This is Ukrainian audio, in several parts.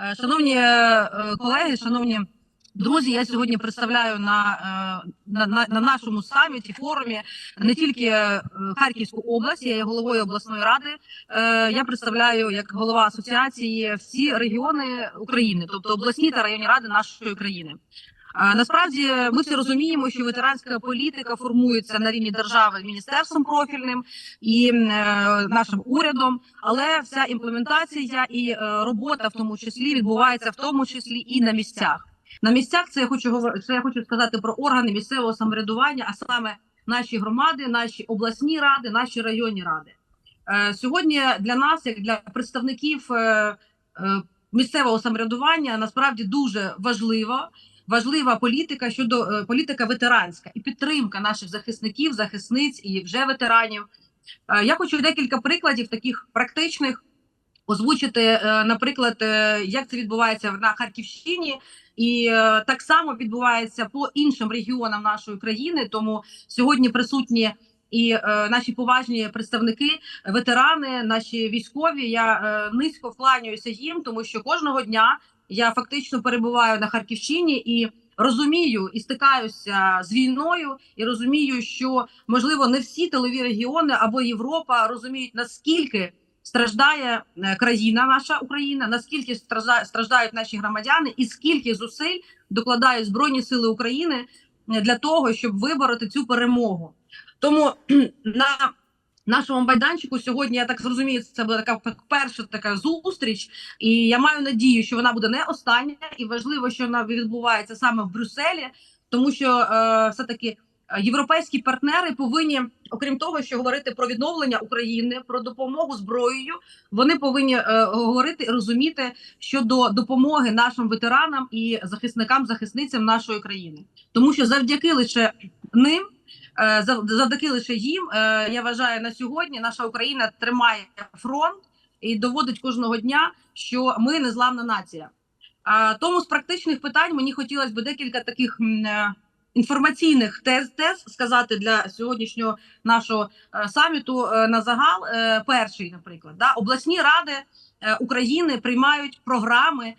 Е, Шановні е, колеги, шановні друзі, я сьогодні представляю на, е, на, на, на нашому саміті форумі не тільки Харківську область, я є головою обласної ради. Я представляю як голова асоціації всі регіони України, тобто обласні та районні ради нашої країни. Е, Насправді ми всі розуміємо, що ветеранська політика формується на рівні держави міністерством профільним і е, нашим урядом, але вся імплементація і е, робота, в тому числі, відбувається в тому числі і на місцях. На місцях це я хочу. Це я хочу сказати про органи місцевого самоврядування, а саме наші громади, наші обласні ради, наші районні ради. Сьогодні для нас, як для представників місцевого самоврядування, насправді дуже важливо. Важлива політика щодо е, політика ветеранська і підтримка наших захисників, захисниць і вже ветеранів. Е, Я хочу декілька прикладів таких практичних озвучити, е, наприклад, як це відбувається на Харківщині, і так само відбувається по іншим регіонам нашої країни. Тому сьогодні присутні і е, наші поважні представники, ветерани, наші військові. Я е, низько вкланяюся їм, тому що кожного дня я фактично перебуваю на Харківщині і. Розумію і стикаюся з війною, і розумію, що можливо не всі тилові регіони або Європа розуміють наскільки страждає е, країна, наша Україна, наскільки стражда- страждають наші громадяни, і скільки зусиль докладають збройні сили України е, для того, щоб вибороти цю перемогу. Тому на нашому майданчику. Сьогодні я так зрозумію, це буде така перша така зустріч, і я маю надію, що вона буде не остання, і важливо, що вона відбувається саме в Брюсселі, тому що е, все таки. Європейські партнери повинні, окрім того, що говорити про відновлення України, про допомогу зброєю, вони повинні е, говорити і розуміти щодо допомоги нашим ветеранам і захисникам, захисницям нашої країни, тому що завдяки лише ним, е, завдяки лише їм, е, я вважаю, на сьогодні наша Україна тримає фронт і доводить кожного дня, що ми незламна нація. А тому з практичних питань мені хотілося б декілька таких. е, Інформаційних тез, тез сказати для сьогоднішнього нашого е, саміту е, на загал. Е, перший, наприклад, да, обласні ради е, України приймають програми е,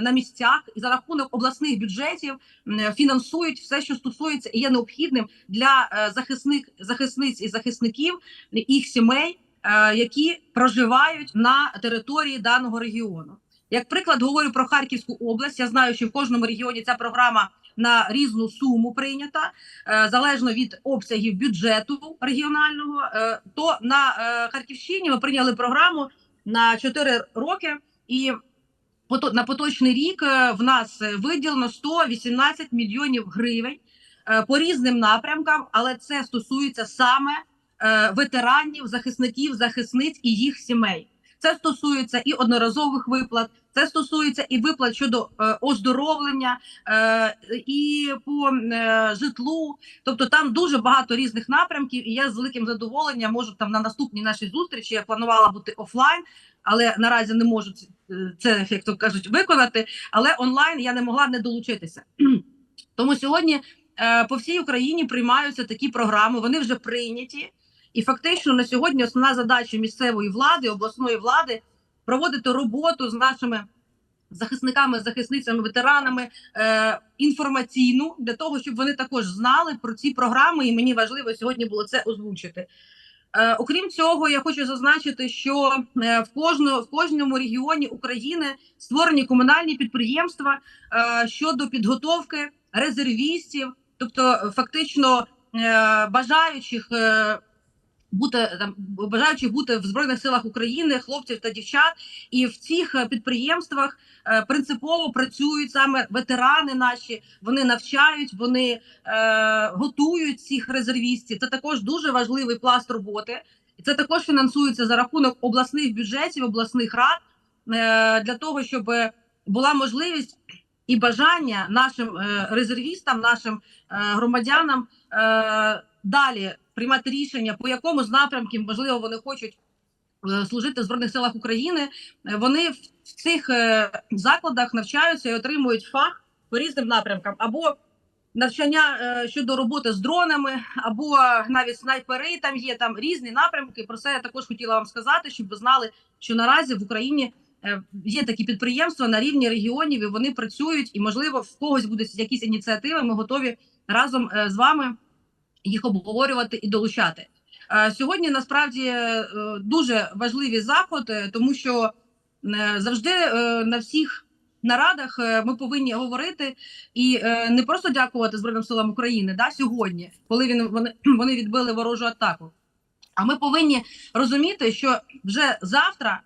на місцях і за рахунок обласних бюджетів фінансують все, що стосується і є необхідним для е, захисник, захисниць і захисників їх сімей, е, які проживають на території даного регіону. Як приклад говорю про Харківську область, я знаю, що в кожному регіоні ця програма на різну суму прийнята е, залежно від обсягів бюджету регіонального. Е, то на е, Харківщині ми прийняли програму на 4 роки, і на поточний рік е, в нас е, виділено 118 мільйонів гривень е, по різним напрямкам, але це стосується саме ветеранів, захисників, захисниць і їх сімей. Це стосується і одноразових виплат, це стосується і виплат щодо е, оздоровлення, е, і по е, житлу. Тобто там дуже багато різних напрямків, і я з великим задоволенням можу там на наступній нашій зустрічі. Я планувала бути офлайн, але наразі не можу це, як то кажуть, виконати. Але онлайн я не могла не долучитися. Тому сьогодні по всій Україні приймаються такі програми. Вони вже прийняті. І фактично на сьогодні основна задача місцевої влади, обласної влади проводити роботу з нашими захисниками, захисницями, ветеранами е, інформаційну для того, щоб вони також знали про ці програми. І мені важливо сьогодні було це озвучити. Е, окрім цього, я хочу зазначити, що е, в кожному в кожному регіоні України створені комунальні підприємства е, щодо підготовки резервістів, тобто фактично бажаючих. Бути там бажаючих бути в збройних силах України, хлопців та дівчат, і в цих е, підприємствах е, принципово працюють саме ветерани наші. Вони навчають, вони е, готують цих резервістів. Це також дуже важливий пласт роботи, і це також фінансується за рахунок обласних бюджетів, обласних рад е, для того, щоб була можливість і бажання нашим е, резервістам, нашим е, громадянам е, далі приймати рішення, по якому з напрямків можливо вони хочуть служити в збройних силах України. Вони в цих закладах навчаються і отримують фах по різним напрямкам або навчання щодо роботи з дронами, або навіть снайпери. Там є там різні напрямки. Про це я також хотіла вам сказати, щоб ви знали, що наразі в Україні є такі підприємства на рівні регіонів, і вони працюють, і можливо в когось будуть якісь ініціативи. Ми готові разом е, з вами їх обговорювати і долучати. Е, Сьогодні насправді е, дуже важливий заход, е, тому що е, завжди е, на всіх нарадах е, ми повинні говорити і е, не просто дякувати Збройним силам України да, сьогодні, коли він вони, вони відбили ворожу атаку. А ми повинні розуміти, що вже завтра,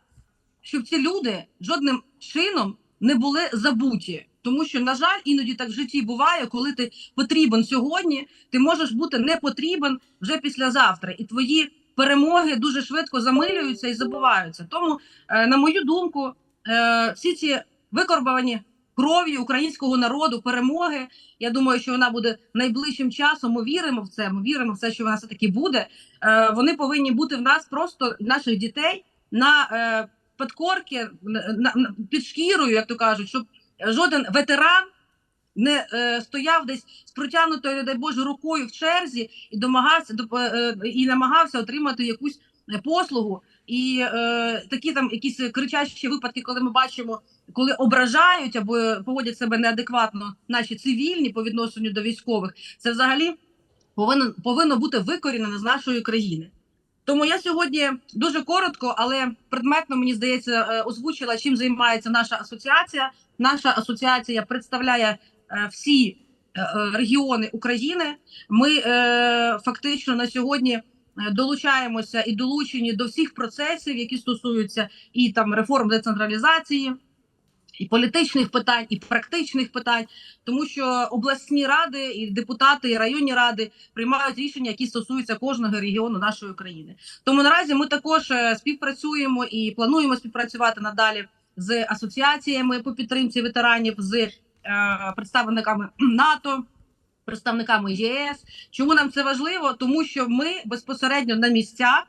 щоб ці люди жодним чином не були забуті. Тому що, на жаль, іноді так в житті буває, коли ти потрібен сьогодні, ти можеш бути не потрібен вже післязавтра, і твої перемоги дуже швидко замилюються і забуваються. Тому, е, на мою думку, е, всі ці викорбовані кров'ю українського народу перемоги. Я думаю, що вона буде найближчим часом. Ми віримо в це. Ми віримо в це, що вона все таки буде. Е, Вони повинні бути в нас просто наших дітей на підкорки, під шкірою, як то кажуть, щоб жоден ветеран не е, стояв десь з протягнутою, не дай Боже, рукою в черзі і домагався доп- е, е, і намагався отримати якусь е, послугу. І е, такі там якісь кричащі випадки, коли ми бачимо, коли ображають або поводять себе неадекватно наші цивільні по відношенню до військових, це взагалі повинно, повинно бути викорінено з нашої країни. Тому я сьогодні дуже коротко, але предметно мені здається, е, озвучила, чим займається наша асоціація. Наша асоціація представляє е, всі е, регіони України. Ми фактично на сьогодні долучаємося і долучені до всіх процесів, які стосуються і там реформ децентралізації, і політичних питань, і практичних питань, тому що обласні ради, і депутати, і районні ради приймають рішення, які стосуються кожного регіону нашої країни. Тому наразі ми також е, співпрацюємо і плануємо співпрацювати надалі з асоціаціями по підтримці ветеранів, з е, представниками НАТО. Представниками ЄС, чому нам це важливо? Тому що ми безпосередньо на місцях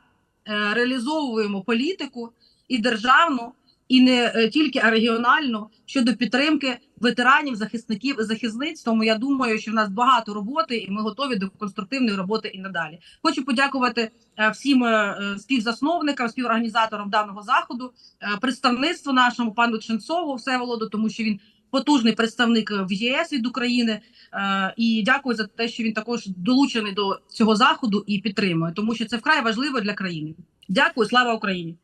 е, реалізовуємо політику і державну, і не е, тільки а регіональну щодо підтримки ветеранів, захисників і захисниць. Тому я думаю, що в нас багато роботи, і ми готові до конструктивної роботи і надалі. Хочу подякувати е, всім е, співзасновникам, співорганізаторам даного заходу, представництву нашому пану Ченцову Всеволоду, тому що він потужний представник в ЄС від України. І дякую за те, що він також долучений до цього заходу і підтримує, тому що це вкрай важливо для країни. Дякую, слава Україні.